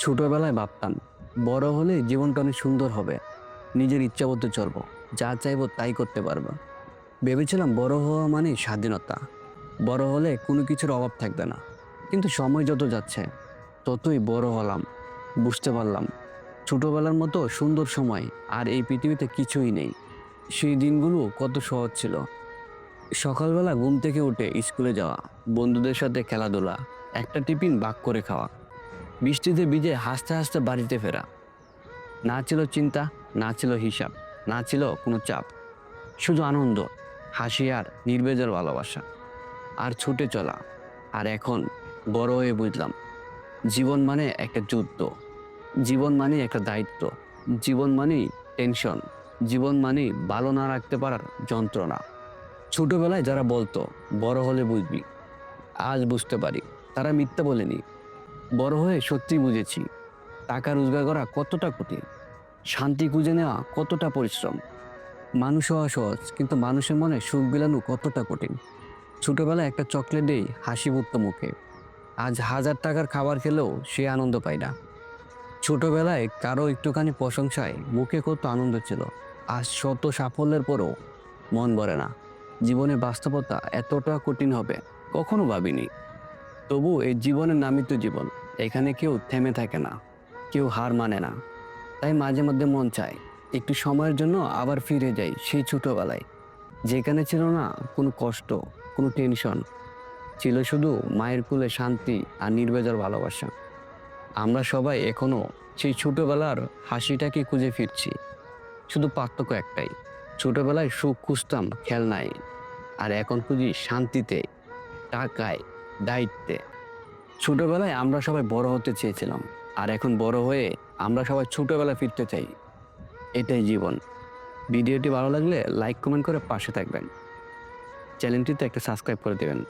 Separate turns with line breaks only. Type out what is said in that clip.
ছোটবেলায় ভাবতাম, বড় হলে জীবনটা অনেক সুন্দর হবে। নিজের ইচ্ছা মতো চলবো, যা চাইব তাই করতে পারব। ভেবেছিলাম বড় হওয়া মানে স্বাধীনতা। বড় হলে কোনো কিছুর অভাব থাকবে না। কিন্তু সময় যত যাচ্ছে, ততই বড় হলাম, বুঝতে পারলাম। ছোটোবেলার মতো সুন্দর সময় আর এই পৃথিবীতে কিছুই নেই। সেই দিনগুলো কত সহজ ছিল। সকালবেলা ঘুম থেকে উঠে স্কুলে যাওয়া, বন্ধুদের সাথে খেলাধুলা, একটা টিফিন বাক করে খাওয়া বৃষ্টিতে ভিজে হাসতে হাসতে বাড়িতে ফেরা। না ছিল চিন্তা, না ছিল হিসাব, না ছিল কোনো চাপ। শুধু আনন্দ, হাসি আর নির্বেজার ভালোবাসা। আর ছুটে চলা, আর এখন বড় হয়ে বুঝলাম, জীবন মানে একটা যুদ্ধ। জীবন মানে একটা দায়িত্ব। জীবন মানেই টেনশন। জীবন মানেই ভালো না রাখতে পারার যন্ত্রণা। ছোটবেলায় যারা বলতো, বড় হলে বুঝবি। আজ বুঝতে পারি, তারা মিথ্যা বলেনি। বড় হয়ে সত্যি বুঝেছি, টাকা রোজগার করা কতটা কঠিন, শান্তি খুঁজে নেওয়া কতটা পরিশ্রম। মানুষ হওয়া সহজ, কিন্তু মানুষের মনে সুখ বিলানো কতটা কঠিন। ছোটবেলায় একটা চকলেট চকলেটেই হাসি মুক্ত মুখে। আজ হাজার টাকার খাবার খেলেও সে আনন্দ পায় না। ছোটবেলায় কারও একটুখানি প্রশংসায় মুখে কত আনন্দ ছিল, আজ শত সাফল্যের পরও মন ভরে না। জীবনের বাস্তবতা এতটা কঠিন হবে, কখনো ভাবিনি। তবু এই জীবনের নামই তো জীবন। এখানে কেউ থেমে থাকে না, কেউ হার মানে না। তাই মাঝে মধ্যে মন চায়, একটু সময়ের জন্য আবার ফিরে যাই সেই ছোটোবেলায়। যেখানে ছিল না কোনো কষ্ট, কোনো টেনশন, ছিল শুধু মায়ের কুলে শান্তি আর নির্বেজার ভালোবাসা। আমরা সবাই এখনও সেই ছোটোবেলার হাসিটাকে খুঁজে ফিরছি। শুধু পার্থক্য একটাই, ছোটোবেলায় সুখ খুঁজতাম খেলনায়, আর এখন খুঁজি শান্তিতে, টাকায় দায়িত্বে। ছোটবেলায় আমরা সবাই বড় হতে চেয়েছিলাম, আর এখন বড় হয়ে আমরা সবাই ছোটবেলায় ফিরতে চাই। এটাই জীবন। ভিডিওটি ভালো লাগলে লাইক, কমেন্ট করে পাশে থাকবেন। চ্যানেলটিতে একটা সাবস্ক্রাইব করে দেবেন।